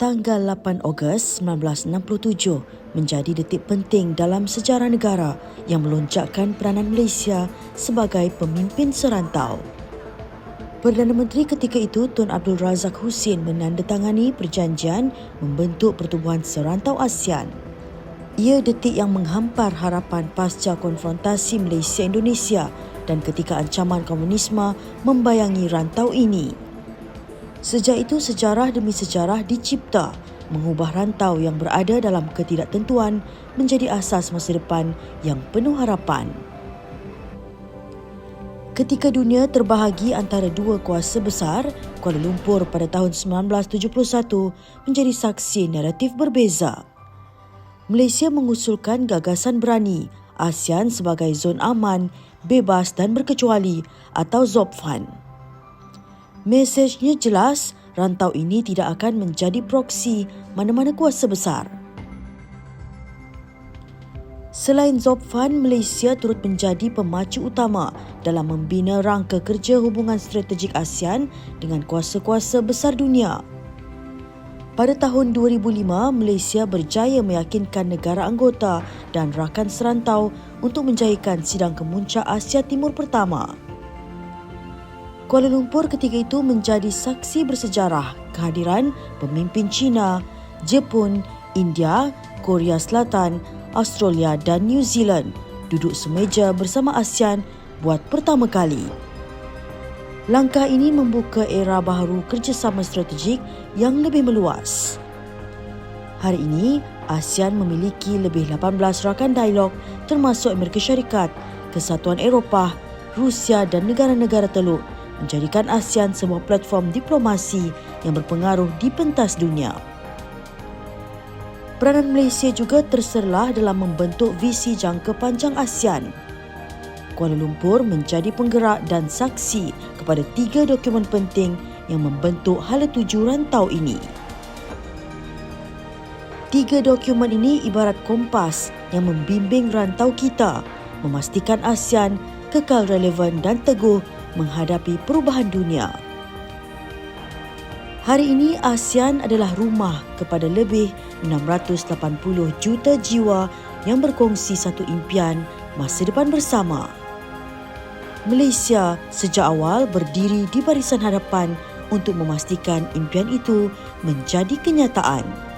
tanggal 8 Ogos 1967 menjadi detik penting dalam sejarah negara yang melonjakkan peranan Malaysia sebagai pemimpin serantau. Perdana Menteri ketika itu Tun Abdul Razak Husin menandatangani perjanjian membentuk Pertubuhan Serantau ASEAN. Ia detik yang menghampar harapan pasca konfrontasi Malaysia-Indonesia dan ketika ancaman komunisme membayangi rantau ini. Sejak itu sejarah demi sejarah dicipta mengubah rantau yang berada dalam ketidaktentuan menjadi asas masa depan yang penuh harapan. Ketika dunia terbahagi antara dua kuasa besar, Kuala Lumpur pada tahun 1971 menjadi saksi naratif berbeza. Malaysia mengusulkan gagasan berani ASEAN sebagai zon aman, bebas dan berkecuali atau ZOPFAN. Mesejnya jelas, rantau ini tidak akan menjadi proksi mana-mana kuasa besar. Selain Zopfan, Malaysia turut menjadi pemacu utama dalam membina rangka kerja hubungan strategik ASEAN dengan kuasa-kuasa besar dunia. Pada tahun 2005, Malaysia berjaya meyakinkan negara anggota dan rakan serantau untuk menjayakan sidang kemuncak Asia Timur pertama. Kuala Lumpur ketika itu menjadi saksi bersejarah kehadiran pemimpin China, Jepun, India, Korea Selatan, Australia dan New Zealand duduk semeja bersama ASEAN buat pertama kali. Langkah ini membuka era baharu kerjasama strategik yang lebih meluas. Hari ini, ASEAN memiliki lebih 18 rakan dialog termasuk Amerika Syarikat, Kesatuan Eropah, Rusia dan negara-negara teluk menjadikan ASEAN sebuah platform diplomasi yang berpengaruh di pentas dunia. Peranan Malaysia juga terserlah dalam membentuk visi jangka panjang ASEAN. Kuala Lumpur menjadi penggerak dan saksi kepada tiga dokumen penting yang membentuk hala tuju rantau ini. Tiga dokumen ini ibarat kompas yang membimbing rantau kita, memastikan ASEAN kekal relevan dan teguh menghadapi perubahan dunia. Hari ini ASEAN adalah rumah kepada lebih 680 juta jiwa yang berkongsi satu impian masa depan bersama. Malaysia sejak awal berdiri di barisan hadapan untuk memastikan impian itu menjadi kenyataan.